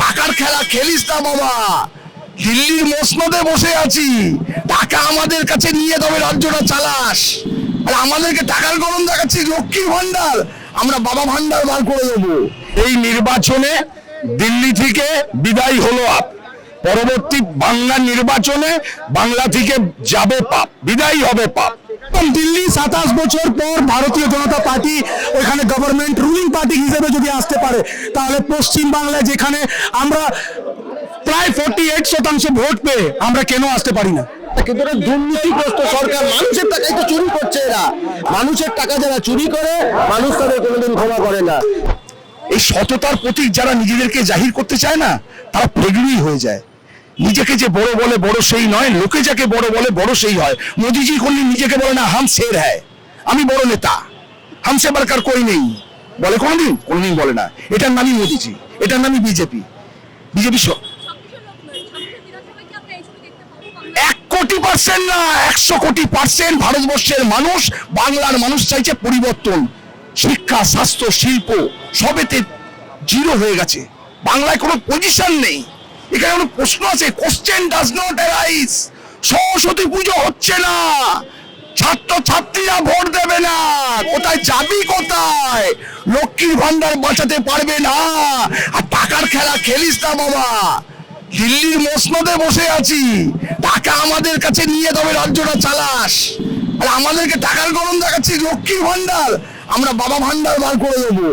টাকার খেলা খেলিস না বাবা দিল্লির মসনদে বসে আছি। টাকা আমাদের কাছে নিয়ে তবে রাজ্যটা চালাস। আর আমাদেরকে টাকার গরম দেখাচ্ছিস, লক্ষ্মীর ভান্ডার আমরা বাবা ভান্ডার বার করে দেবো। এই নির্বাচনে দিল্লি থেকে বিদায় হলো আপ। পরবর্তী বাংলা নির্বাচনে বাংলা থেকে যাবে পাপ। বিদায় হবে পাপ। দিল্লি সাতাশ বছর পর ভারতীয় জনতা পার্টি ওইখানে গভর্নমেন্ট রুলিং পার্টি হিসেবে যদি আসতে পারে তাহলে পশ্চিম বাংলায় যেখানে আমরা প্রায় ফোর্টি এইট শতাংশ ভোট পেয়ে আমরা কেন আসতে পারি না? কিন্তু এটা দুর্নীতিগ্রস্ত সরকার মানুষের টাকাই তো চুরি করছে এরা। মানুষের টাকা যারা চুরি করে মানুষ তাদের কোনোদিন ক্ষমা করে না। এই সততার প্রতীক যারা নিজেদেরকে জাহির করতে চায় না তারা প্রেগড়ি হয়ে যায়। নিজেকে যে বড় বলে বড় সেই নয়, লোকে যাকে বড় বলে বড় সেই হয়। মোদিজি কোনদিন নিজেকে বলে, না, হাম শের হ্যায়, আমি বড় নেতা, হামসে বারকার কই নেই। বলে কোনদিন? কোনদিন বলে না। এটার নামই মোদিজি, এটার নামই বিজেপি। বিজেপি এক কোটি পার্সেন্ট না, একশো কোটি পার্সেন্ট ভারতবর্ষের মানুষ, বাংলার মানুষ চাইছে পরিবর্তন। শিক্ষা, স্বাস্থ্য, শিল্প, সবেতে জিরো হয়ে গেছে। বাংলায় কোনো পজিশন নেই। এখানে কোনো প্রশ্ন আছে? Question does not arise Saraswati puja হচ্ছে না। ছাত্র ছাত্রীরা ভোট দেবে না। কোথায় যাবি, কোথায়? লক্ষ্মীর ভান্ডার বাঁচাতে পারবে না। আর টাকার খেলা খেলিস না, বাবা। দিল্লির মসনদে বসে আছি। টাকা আমাদের কাছে নিয়ে তবে রাজ্যটা চালাস। আর আমাদেরকে টাকার গরম দেখাচ্ছিস, লক্ষ্মীর ভান্ডার আমরা বাবা ভান্ডার বার করে দেবো।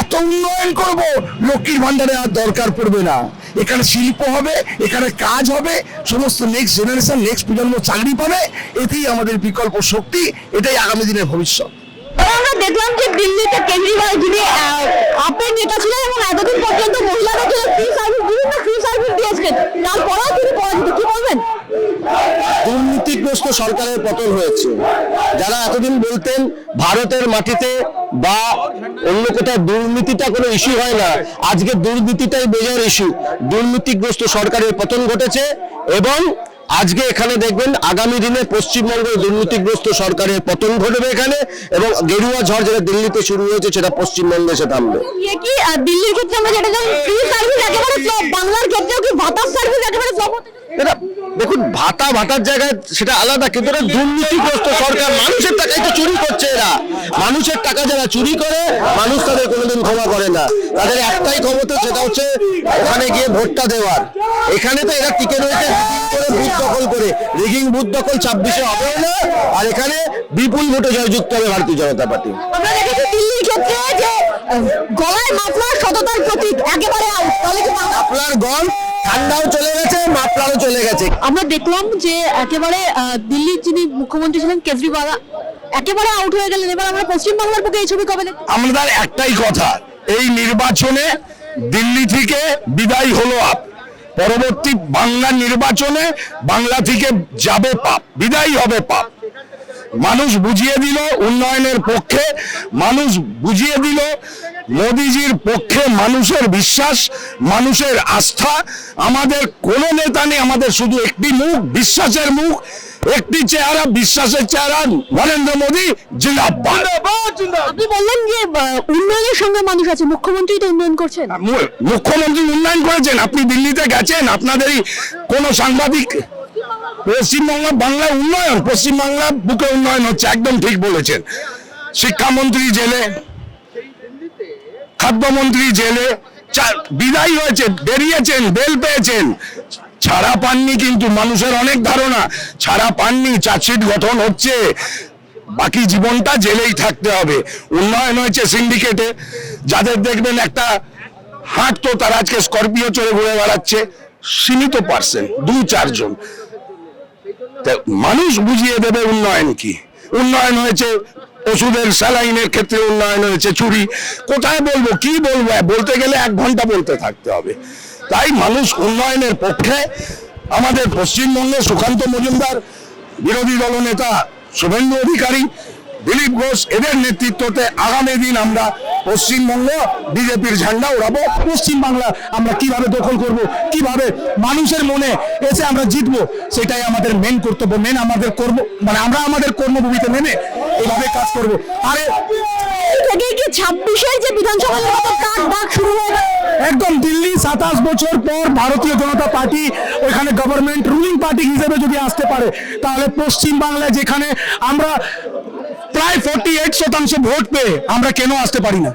এত উন্নয়ন করব, লক্ষ্মীর ভান্ডারে আর দরকার পড়বে না। এখানে শিল্প হবে, এখানে কাজ হবে, সমস্ত নেক্সট জেনারেশন নেক্সট প্রজন্ম চাকরি পাবে, এতেই আমাদের বিকল্প শক্তি, এটাই আগামী দিনের ভবিষ্যৎ। আমরা দেখলাম যে দিল্লিতে কেজরিওয়াল যিনি আপের নেতা ছিলেন এবং এতদিন পর্যন্ত মহিলাদের জন্য ফ্রি সার্ভিস বিভিন্ন ফ্রি সার্ভিস দিয়েছিলেন। তারপরেও তিনি পরাজিত কি বলবেন দুর্নীতিগ্রস্ত সরকারের পতন হয়েছে। যারা এতদিন বলতেন ভারতের মাটিতে বা অন্য কোথাও দুর্নীতিটা কোনো ইস্যু হয় না, আজকে দুর্নীতিটাই মেজর ইস্যু দুর্নীতিগ্রস্ত সরকারের পতন ঘটেছে এবং আজকে এখানে দেখবেন আগামী দিনে পশ্চিমবঙ্গের দুর্নীতিগ্রস্ত সরকারের পতন ঘটবে এখানে এবং গেরুয়া ঝড় যেটা দিল্লিতে শুরু হয়েছে সেটা পশ্চিমবঙ্গে এসে থামবে। ইয়ে দিল্লির ক্ষেত্রে? দেখুন, ভাতা ভাতার জায়গায় সেটা আলাদা, কিন্তু এটা দুর্নীতিগ্রস্ত সরকার। মানুষের টাকাই তো চুরি করছে এরা। মানুষের টাকা যারা চুরি করে, মানুষ তাদের কোনোদিন ক্ষমা করে না। তাদের একটাই ক্ষমতা, সেটা হচ্ছে ওখানে গিয়ে ভোটটা দেওয়ার। এখানে তো এরা টিকে রয়েছে বুথ দখল করে। রিগিং বুথ দখল ছাব্বিশে হবেও না। আর এখানে বিপুল ভোটে জয়যুক্ত হবে ভারতীয় জনতা পার্টি। আমরা দেখেছি দিল্লির ক্ষেত্রে যে গলায় মাফলার সততার প্রতীক একেবারে। তাহলে কি বাংলা গল ঠান্ডাও চলে গেছে মাপলারও চলে গেছে। আমরা দেখলাম যে একেবারে দিল্লির যিনি মুখ্যমন্ত্রী ছিলেন কেজরিওয়াল একেবারে আউট হয়ে গেলেন। এবার আমরা পশ্চিমবাংলার বুকে এই ছবি কবে দেখব? আমাদের একটাই কথা এই নির্বাচনে দিল্লি থেকে বিদায় হলো আপ। পরবর্তী বাংলা নির্বাচনে বাংলা থেকে যাবে পাপ বিদায়ী হবে পাপ। মানুষ বুঝিয়ে দিল উন্নয়নের পক্ষে মানুষ বুঝিয়ে দিল মোদিজির পক্ষে মানুষের বিশ্বাস মানুষের আস্থা। আমাদের কোন নেতা নেই আমাদের শুধু একটি মুখ বিশ্বাসের মুখ একটি চেহারা বিশ্বাসের চেহারা নরেন্দ্র মোদী জিন্দাবাদ। আপনি বললেন যে উন্নয়নের সঙ্গে মানুষ আছে মুখ্যমন্ত্রী তো উন্নয়ন করছেন। মুখ্যমন্ত্রী উন্নয়ন করেছেন আপনি দিল্লিতে গেছেন আপনাদেরই কোন সাংবাদিক পশ্চিমবঙ্গ বাংলায় উন্নয়ন, পশ্চিমবাংলা বুকে উন্নয়ন হচ্ছে, একদম ঠিক বলেছেন। শিক্ষামন্ত্রী জেলে, খাদ্যমন্ত্রী জেলে বিদায় হয়েছে, বেরিয়েছেন, বেল পেয়েছেন। ছাড়া পাননি কিন্তু মানুষের অনেক ধারণা, ছাড়া পাননি, চার্জশিট গঠন হচ্ছে। বাকি জীবনটা জেলেই থাকতে হবে। উন্নয়ন হয়েছে সিন্ডিকেটে, যাদের দেখবেন একটা হাঁটতো, তারা আজকে স্করপিও চড়ে ঘুরে বেড়াচ্ছে, সীমিত পার্সেন্ট দু চারজন মানুষ বুঝিয়ে দেবে উন্নয়ন কি? উন্নয়ন হয়েছে ওষুধের স্যালাইনের ক্ষেত্রে উন্নয়ন হয়েছে, চুরি। কোথায় বলব, কি বলব? বলতে গেলে এক ঘণ্টা বলতে থাকতে হবে। তাই মানুষ উন্নয়নের পক্ষে আমাদের পশ্চিমবঙ্গে সুকান্ত মজুমদার, বিরোধী দলনেতা শুভেন্দু অধিকারী দিলীপ ঘোষ এদের নেতৃত্বতে আগামী দিন আমরা পশ্চিমবঙ্গ বিজেপির ঝান্ডা উড়াবো। পশ্চিম বাংলা আমরা কীভাবে দখল করব কীভাবে মানুষের মনে এসে আমরা জিতবো সেটাই আমাদের মেন কর্তব্য মেন আমাদের কর্ম মানে আমরা আমাদের কর্মভূমিতে নেমে এইভাবে কাজ করব। আরে ছাব্বিশের যে বিধানসভা শুরু একদম দিল্লি সাতাশ বছর পর ভারতীয় জনতা পার্টি ওইখানে গভর্নমেন্ট রুলিং পার্টি হিসেবে যদি আসতে পারে তাহলে পশ্চিম বাংলায় যেখানে আমরা প্রায় ফোর্টি এইট শতাংশ ভোট পেয়ে আমরা কেন আসতে পারি না?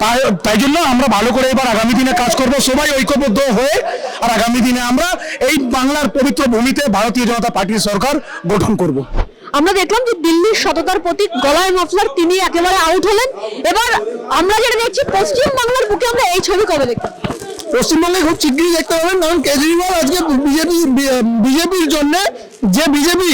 তাই তাই জন্য আমরা ভালো করে এবার আগামী দিনে কাজ করব সবাই ঐক্যবদ্ধ হয়ে আর আগামী দিনে আমরা এই বাংলার পবিত্র ভূমিতে ভারতীয় জনতা পার্টির সরকার গঠন করব। আমরা দেখলাম যে দিল্লির সততার প্রতীক গলায় মাফলার তিনি একেবারে আউট হলেন। এবার আমরা যেটা দেখছি পশ্চিম বাংলার বুকে আমরা এই ছবি কবে দেখতে পশ্চিমবঙ্গে খুব শিগগিরই দেখতে পাবেন কারণ কেজরিওয়াল আজকে বিজেপি বিজেপির জন্য যে বিজেপি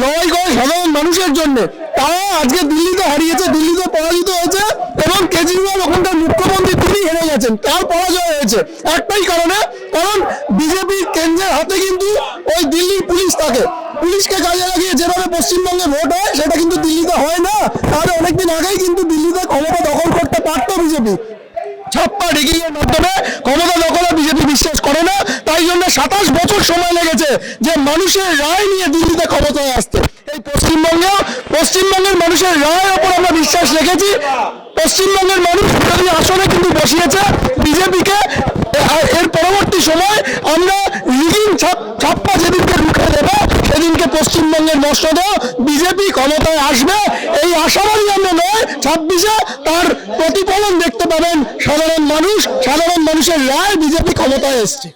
লড়াই করে সাধারণ মানুষের জন্য। তারা আজকে দিল্লিতে হারিয়েছে, দিল্লিতে পরাজিত হয়েছে এবং কেজরিওয়াল ওখানকার মুখ্যমন্ত্রী তিনি হেরে গেছেন। তার পরাজয় হয়েছে। একটাই কারণে, কারণ বিজেপির কেন্দ্রের হাতে কিন্তু ওই দিল্লির পুলিশ থাকে। পুলিশকে কাজে লাগিয়ে যেভাবে পশ্চিমবঙ্গে ভোট হয়, সেটা কিন্তু দিল্লিতে হয় না। তাহলে অনেকদিন আগেই কিন্তু দিল্লিতে ক্ষমতা দখল করতে পারতো বিজেপি। ছাপ্পা ডিগ্রির মাধ্যমে ক্ষমতা দখলে বিজেপি বিশ্বাস করে না, তাই জন্য সাতাশ বছর সময় লেগেছে যে মানুষের রায় নিয়ে দিল্লিতে ক্ষমতায় আসতে। এই পশ্চিমবঙ্গেও পশ্চিমবঙ্গের মানুষের রায়ের ওপর আমরা বিশ্বাস রেখেছি। পশ্চিমবঙ্গের মানুষ বিরোধী আসনে কিন্তু বসিয়েছে বিজেপিকে। এর পরবর্তী সময় আমরা রিগিং ছাপ্পা যেদিনকে রুখে দেবো সেদিনকে পশ্চিমবঙ্গের মসনদ বিজেপি ক্ষমতায় আসবে, এই আশাবাদী আমরা নয়, ছাব্বিশে তার প্রতিফলন দেখতে পাবেন সাধারণ মানুষ, সাধারণ মানুষের রায় বিজেপি ক্ষমতায় এসছে।